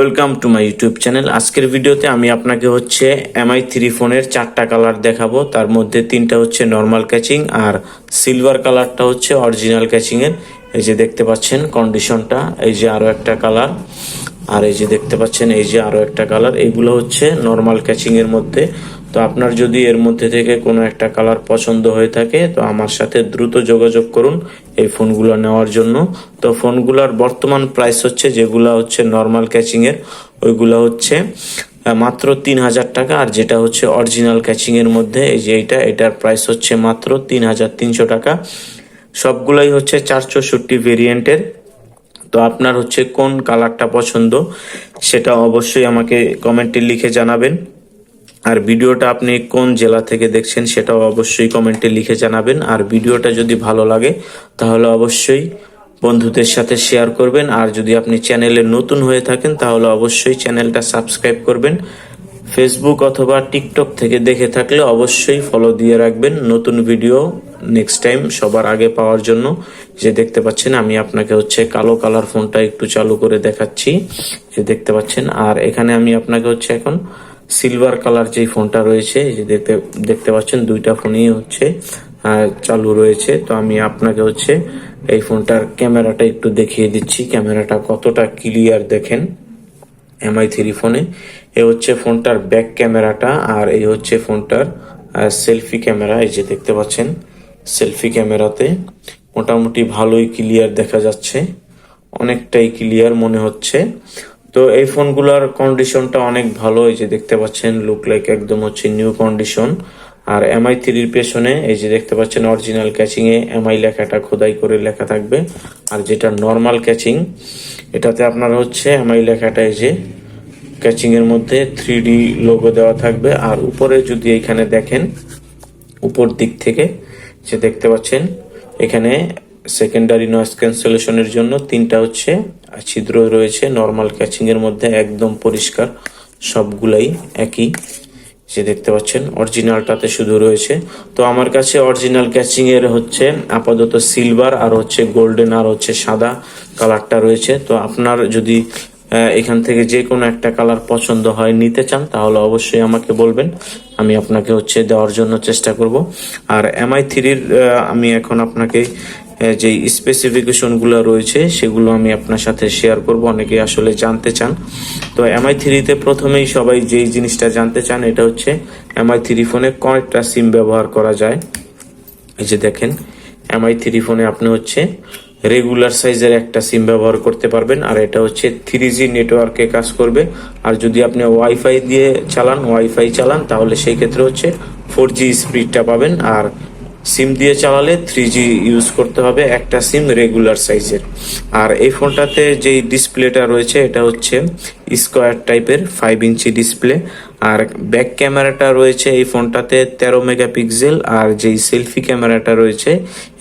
Welcome to my YouTube channel. আজকের ভিডিওতে আমি আপনাকে হচ্ছে এমআই থ্রি ফোনের চারটা কালার দেখাবো। তার মধ্যে তিনটা হচ্ছে নর্মাল ক্যাচিং আর সিলভার কালারটা হচ্ছে অরিজিনাল ক্যাচিংয়ের এই যে দেখতে পাচ্ছেন কন্ডিশনটা এই যে আরও একটা কালার। আর এই যে দেখতে পাচ্ছেন, এই যে আরও একটা কালার এইগুলো হচ্ছে নর্মাল ক্যাচিং এর মধ্যে। তো আপনার যদি এর মধ্যে থেকে কোনো একটা কালার পছন্দ হয়ে থাকে, তো আমার সাথে দ্রুত যোগাযোগ করুন এই ফোনগুলো নেওয়ার জন্য। তো ফোনগুলোর বর্তমান প্রাইস হচ্ছে, যেগুলো হচ্ছে নর্মাল ক্যাচিং এর, ওইগুলা হচ্ছে মাত্র তিন হাজার টাকা। আর যেটা হচ্ছে অরিজিনাল ক্যাচিং এর মধ্যে, এই যে এইটা, এটার প্রাইস হচ্ছে মাত্র তিন হাজার তিনশো টাকা। সবগুলোই হচ্ছে চার চৌষট্টি ভেরিয়েন্টের তো আপনার হচ্ছে কোন কালারটা পছন্দ সেটা অবশ্যই আমাকে কমেন্টে লিখে জানাবেন। আর ভিডিওটা আপনি কোন জেলা থেকে দেখছেন সেটাও অবশ্যই কমেন্টে লিখে জানাবেন। আর ভিডিওটা যদি ভালো লাগে তাহলে অবশ্যই বন্ধুদের সাথে শেয়ার করবেন। আর যদি আপনি চ্যানেলে নতুন হয়ে থাকেন তাহলে অবশ্যই চ্যানেলটা সাবস্ক্রাইব করবেন। ফেসবুক অথবা টিকটক থেকে দেখে থাকলে অবশ্যই ফলো দিয়ে রাখবেন। নতুন ভিডিও নেক্সট টাইম সবার আগে পাওয়ার জন্য। যে দেখতে পাচ্ছেন, আমি আপনাকে হচ্ছে কালো কালার ফোনটা একটু চালু করে দেখাচ্ছি। যে দেখতে পাচ্ছেন, আর এখানে আমি আপনাকে হচ্ছে এখন সিলভার কালার যে ফোনটা রয়েছে যে দেখতে দেখতে পাচ্ছেন, দুইটা ফোনই হচ্ছে চালু রয়েছে। তো আমি আপনাকে হচ্ছে এই ফোনটার ক্যামেরাটা একটু দেখিয়ে দিচ্ছি। ক্যামেরাটা কতটা ক্লিয়ার দেখেন এমআই থ্রি ফোনে এ হচ্ছে ফোনটার ব্যাক ক্যামেরাটা আর এই হচ্ছে ফোনটার সেলফি ক্যামেরা এই যে দেখতে পাচ্ছেন। সেলফি ক্যামেরাতে। মোটামুটি ভালোই ক্লিয়ার দেখা যাচ্ছে। অনেকটাই ক্লিয়ার মনে হচ্ছে। তো এই ফোনগুলোর কন্ডিশনটা অনেক ভালো। এই যে দেখতে পাচ্ছেন লুক লাইক একদম হচ্ছে নিউ কন্ডিশন আর এমআই থ্রির পেছনে, এই যে দেখতে পাচ্ছেন অরিজিনাল ক্যাচিং এ এমআই লেখাটা খোদাই করে লেখা থাকবে। আর যেটা নর্মাল ক্যাচিং এটাতে আপনার হচ্ছে এমআই লেখাটা এই যে ক্যাচিং এর মধ্যে থ্রি ডি লোগো দেওয়া থাকবে। আর উপরে যদি এখানে দেখেন, উপর দিক থেকে যে দেখতে পাচ্ছেন, এখানে সেকেন্ডারি নয়েজ ক্যান্সেলেশনের জন্য তিনটা হচ্ছে ছিদ্র রয়েছে নর্মাল ক্যাচিং এর মধ্যে একদম পরিষ্কার, সবগুলাই একই। যে দেখতে পাচ্ছেন অরিজিনালটাতে শুধু রয়েছে। তো আমার কাছে অরিজিনাল ক্যাচিং এর হচ্ছে আপাতত সিলভার আর হচ্ছে গোল্ডেন আর হচ্ছে সাদা কালারটা রয়েছে। তো আপনার যদি এখান থেকে যে কোনো একটা কালার পছন্দ হয় নিতে চান, তাহলে অবশ্যই আমাকে বলবেন। আমি আপনাকে হচ্ছে দেওয়ার জন্য চেষ্টা করব। আর এমআই থ্রির আমি এখন আপনাকে যে স্পেসিফিকেশনগুলো রয়েছে, সেগুলো আমি আপনার সাথে শেয়ার করব। অনেকে আসলে জানতে চান। তো এমআই থ্রিতে প্রথমেই সবাই যেই জিনিসটা জানতে চান, এটা হচ্ছে এমআই থ্রি ফোনে কয়েকটা সিম ব্যবহার করা যায়। এই যে দেখেন এমআই থ্রি ফোনে আপনি হচ্ছে রেগুলার সাইজের একটা সিম ব্যবহার করতে পারবেন, আর এটা হচ্ছে থ্রি জি নেটওয়ার্কে কাজ করবে। আর যদি আপনি ওয়াইফাই দিয়ে চালান ওয়াইফাই চালান, তাহলে সেই ক্ষেত্রে হচ্ছে ফোর জি স্পিডটা পাবেন। আর সিম দিয়ে চালালে থ্রি জি ইউজ করতে হবে, একটা সিম রেগুলার সাইজের আর এই ফোনটাতে যেই ডিসপ্লেটা রয়েছে, এটা হচ্ছে স্কোয়ার টাইপের ফাইভ ইঞ্চি ডিসপ্লে আর ব্যাক ক্যামেরাটা রয়েছে এই ফোনটাতে তেরো মেগাপিক্সেল আর যেই সেলফি ক্যামেরাটা রয়েছে,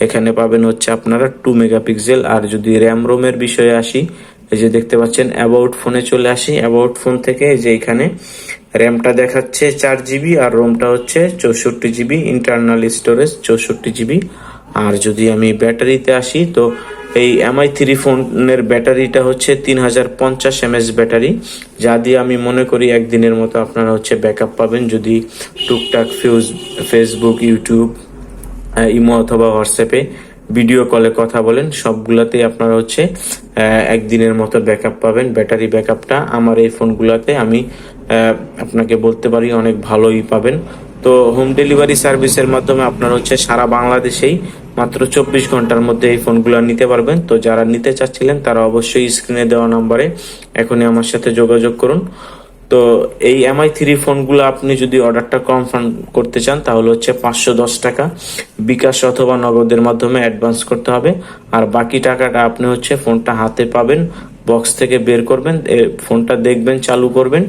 এখানে পাবেন হচ্ছে আপনারা টু মেগাপিক্সেল আর যদি র্যাম রোমের বিষয়ে আসি, এই যে দেখতে পাচ্ছেন অ্যাবাউট ফোনে চলে আসি। অ্যাবাউট ফোন থেকে যে এখানে র্যামটা দেখাচ্ছে চার জিবি আর রোমটা হচ্ছে চৌষট্টি জিবি ইন্টারনাল স্টোরেজ চৌষট্টি জিবি। আর যদি আমি ব্যাটারিতে আসি, তো এই এমআই থ্রি ফোনের ব্যাটারিটা হচ্ছে তিন হাজার পঞ্চাশ এমএস ব্যাটারি। যা দিয়ে আমি মনে করি একদিনের মতো আপনারা হচ্ছে ব্যাকআপ পাবেন যদি টুকটাক ফিউজ ফেসবুক ইউটিউব ইমো অথবা হোয়াটসঅ্যাপে ভিডিও কলে কথা বলেন, সবগুলাতেই আপনারা হচ্ছে একদিনের মতো ব্যাকআপ পাবেন। ব্যাটারি ব্যাকআপটা আমার এই ফোনগুলোতে আমি আপনাকে বলতে পারি অনেক ভালোই পাবেন। তো হোম ডেলিভারি সার্ভিসের মাধ্যমে আপনারা হচ্ছে সারা বাংলাদেশেই মাত্র চব্বিশ ঘণ্টার মধ্যে এই ফোনগুলো নিতে পারবেন। তো যারা নিতে চাচ্ছিলেন, তারা অবশ্যই স্ক্রিনে দেওয়া নাম্বারে এখনই আমার সাথে যোগাযোগ করুন। তো এই এমআই থ্রি ফোনগুলো আপনি যদি অর্ডারটা কনফার্ম করতে চান, তাহলে হচ্ছে পাঁচশো দশ টাকা। বিকাশ অথবা নগদের মাধ্যমে অ্যাডভান্স করতে হবে। আর বাকি টাকাটা আপনি হচ্ছে ফোনটা হাতে পাবেন বক্স থেকে বের করবেন ফোনটা দেখবেন, চালু করবেন,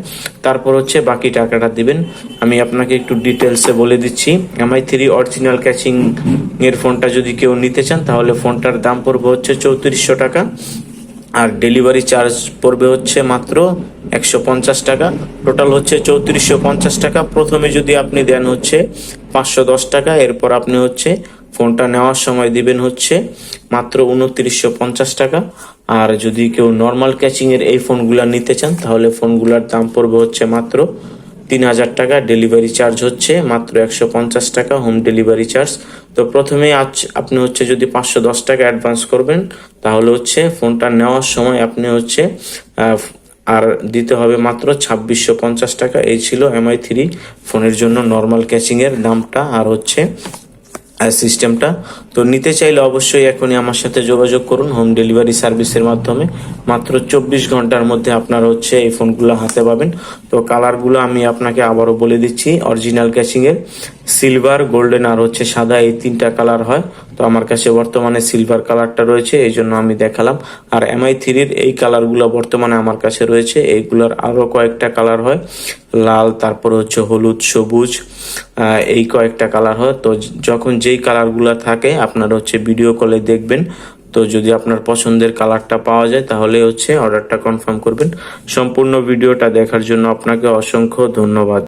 তারপর হচ্ছে বাকি টাকাটা দিবেন। আমি আপনাকে একটু ডিটেলসে বলে দিচ্ছি। এমআই থ্রি অরিজিনাল ক্যাচিং এর ফোনটা যদি কেউ নিতে চান, তাহলে ফোনটার দাম পড়বে হচ্ছে চৌত্রিশশো টাকা। আর ডেলিভারি চার্জ পড়বে হচ্ছে মাত্র একশো পঞ্চাশ টাকা। টোটাল হচ্ছে চৌত্রিশশো পঞ্চাশ টাকা। প্রথমে যদি আপনি দেন হচ্ছে পাঁচশো দশ টাকা, এরপর আপনি হচ্ছে ফোনটা নেওয়ার সময় দিবেন হচ্ছে মাত্র উনত্রিশশো পঞ্চাশ টাকা। আর যদি কেউ নর্মাল ক্যাচিং এর এই ফোনগুলা নিতে চান, তাহলে ফোনগুলার দাম পড়বে হচ্ছে মাত্র তিন হাজার টাকা। ডেলিভারি চার্জ হচ্ছে মাত্র একশো পঞ্চাশ টাকা হোম ডেলিভারি চার্জ তো প্রথমে আজ আপনি হচ্ছে যদি পাঁচশো দশ টাকা অ্যাডভান্স করবেন, তাহলে হচ্ছে ফোনটা নেওয়ার সময় আপনি হচ্ছে আর দিতে হবে মাত্র ছাব্বিশশো পঞ্চাশ টাকা। এই ছিল এমআই থ্রি ফোনের জন্য নর্মাল ক্যাচিং এর দামটা আর হচ্ছে সিস্টেমটা তো নিতে চাইলে অবশ্যই এখনই আমার সাথে যোগাযোগ করুন হোম ডেলিভারি সার্ভিসের মাধ্যমে। মাত্র চব্বিশ ঘণ্টার মধ্যে আপনার হচ্ছে এই ফোনগুলো হাতে পাবেন। তো কালারগুলো আমি আপনাকে আবারও বলে দিচ্ছি অরিজিনাল ক্যাচিংয়ের সিলভার গোল্ডেন আর হচ্ছে সাদা এই তিনটা কালার হয়। তো আমার কাছে বর্তমানে সিলভার কালারটা রয়েছে, এই জন্য আমি দেখালাম। আর এমআই থ্রির এই কালারগুলো বর্তমানে আমার কাছে রয়েছে, এইগুলোর আরও কয়েকটা কালার হয়। লাল, তারপর হচ্ছে হলুদ, সবুজ এই কয়েকটা কালার হয়। তো যখন যেই কালারগুলো থাকে, আপনারা হচ্ছে ভিডিও কলে দেখবেন। তো যদি আপনার পছন্দের কালারটা পাওয়া যায়, তাহলে হচ্ছে অর্ডারটা কনফার্ম করবেন। সম্পূর্ণ ভিডিওটা দেখার জন্য আপনাকে অসংখ্য ধন্যবাদ।